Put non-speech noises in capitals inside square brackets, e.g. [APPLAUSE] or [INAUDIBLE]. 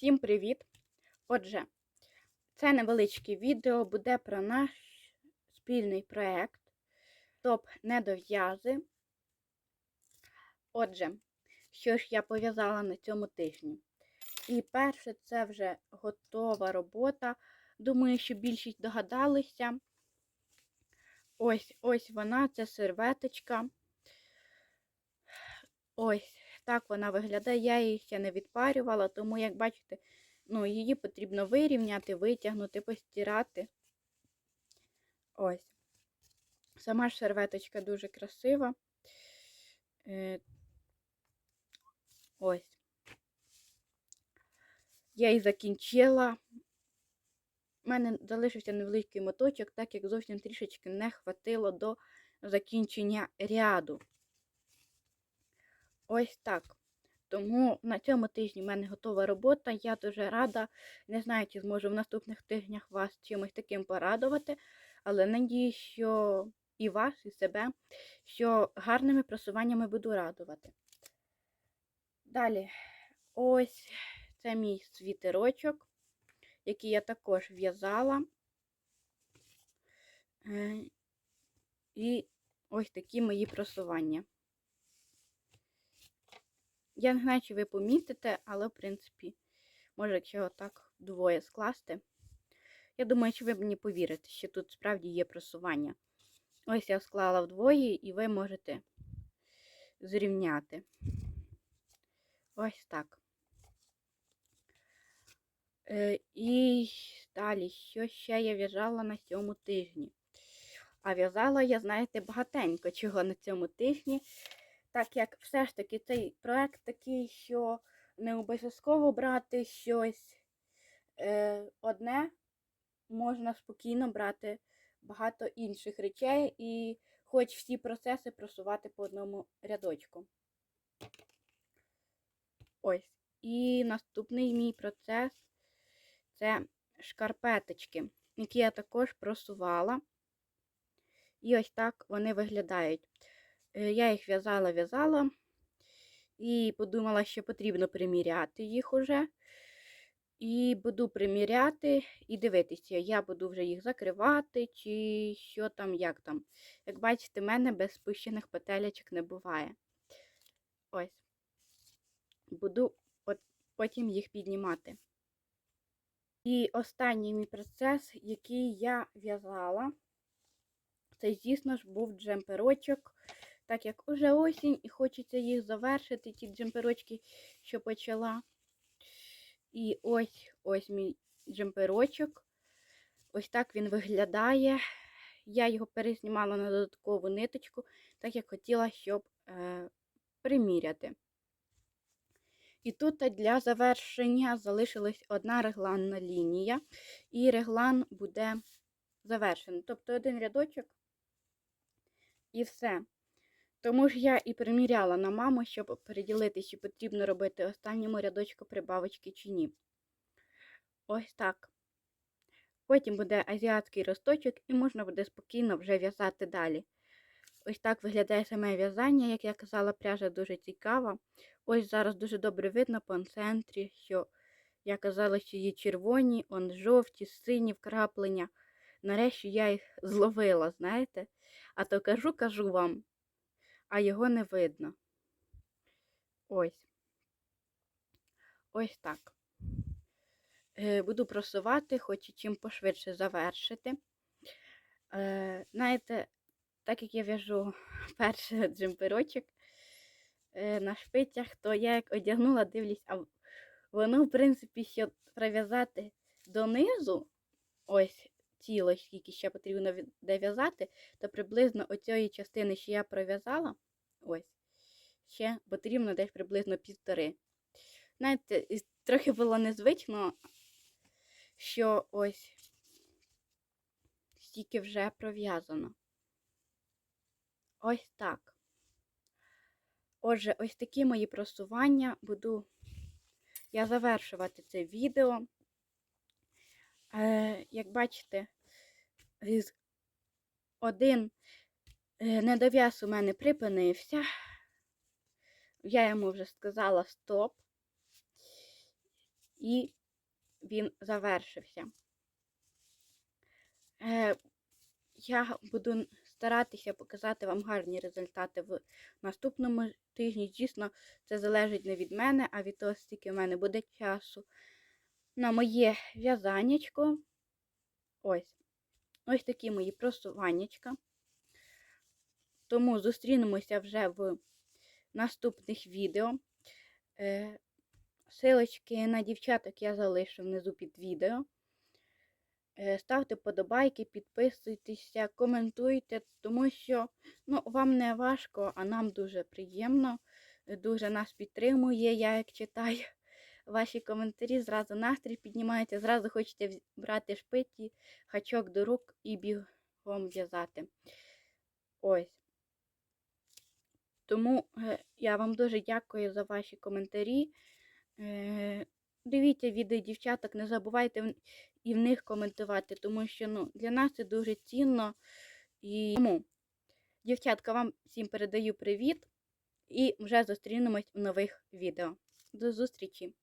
Всім привіт! Отже, це невеличке відео буде про наш спільний проєкт Топ недов'язи. Отже, що ж я пов'язала на цьому тижні? І перше, це вже готова робота. Думаю, що більшість догадалися. Ось ось вона, це серветочка. Ось так вона виглядає. Я її ще не відпарювала, тому, як бачите, ну, її потрібно вирівняти, витягнути, постирати. Ось. Сама ж серветочка дуже красива. Е, Ось. Я її закінчила. У мене залишився невеликий моточок, так як зовсім трішечки не хватило до закінчення ряду. Ось так. Тому на цьому тижні в мене готова робота. Я дуже рада. Не знаю, чи зможу в наступних тижнях вас чимось таким порадувати, але надію, що і вас, і себе, що гарними просуваннями буду радувати. Далі, ось це мій світерочок, який я також в'язала. Е, І ось такі мої просування. Я не знаю, чи ви помітите, але, в принципі, може, якщо отак двоє скласти. Я думаю, що ви мені повірите, що тут справді є просування. Ось я склала вдвоє, і ви можете зрівняти. Ось так. Е, І далі, що ще я в'язала на цьому тижні? А в'язала я, знаєте, багатенько чого на цьому тижні так як все ж таки цей проект такий, що не обов'язково брати щось е, одне, можна спокійно брати багато інших речей і хоч всі процеси просувати по одному рядочку. Ось. І наступний мій процес це шкарпеточки, які я також просувала. І ось так вони виглядають. Е, я їх в'язала-в'язала і подумала, що потрібно приміряти їх уже. І буду приміряти і дивитися, я буду вже їх закривати, чи що там, як там. Як бачите, в мене без спущених петелечок не буває. Ось. Буду потім їх піднімати. І останній мій процес, який я в'язала, це, звісно ж, був джемперочок так як уже осінь і хочеться їх завершити, ті джемперочки, що почала. І ось ось мій джемперочок. Ось так він виглядає. Я його перезнімала на додаткову ниточку, так як хотіла, щоб е, приміряти. І тут для завершення залишилась одна регланна лінія, і реглан буде завершений. Тобто один рядочок і все. Тому ж я і приміряла на маму, щоб переділити, чи потрібно робити останньому рядочку прибавочки чи ні. Ось так. Потім буде азіатський росточок і можна буде спокійно вже в'язати далі. Ось так виглядає саме в'язання, як я казала, пряжа дуже цікава. Ось зараз дуже добре видно по центрі, що я казала, що є червоні, он жовті, сині вкраплення. Нарешті я їх [LAUGHS] зловила, знаєте? А то кажу, кажу вам а його не видно. Ось. Ось так. Е, буду просувати, хочу чим пошвидше завершити. Е, знаєте, так як я в'яжу [LAUGHS] перший джемперочок е, на шпицях, то я як одягнула, дивлюсь, а воно, в принципі, щоб прив'язати донизу, ось тіло, скільки ще потрібно дов'язати, то приблизно оцієї частини, що я пров'язала, ось, ще потрібно десь приблизно півтори. Знаєте, трохи було незвично, що ось стільки вже пров'язано. Ось так. Отже, ось такі мої просування буду я завершувати це відео. Е, Як бачите, один е, недов'яз у мене припинився. Я йому вже сказала стоп. і він завершився. Е, я буду старатися показати вам гарні результати в наступному тижні. Дійсно, це залежить не від мене, а від того, скільки в мене буде часу. На моє в'язаннячко. Ось. Ось такі мої просуваннячка. Тому зустрінемося вже в наступних відео. Е, Силочки на дівчаток я залишу внизу під відео. Е, Ставте подобайки, підписуйтеся, коментуйте, тому що ну, вам не важко, а нам дуже приємно, дуже нас підтримує. Я як читаю [LAUGHS] ваші коментарі, зразу настрій піднімається, зразу хочете брати шпиті, хачок до рук і бігом в'язати. Ось. Тому е, я вам дуже дякую за ваші коментарі. Е, Дивіться відео дівчаток, не забувайте і в них коментувати, тому що ну, для нас це дуже цінно. І тому, дівчатка, вам всім передаю привіт і вже зустрінемось в нових відео. До зустрічі!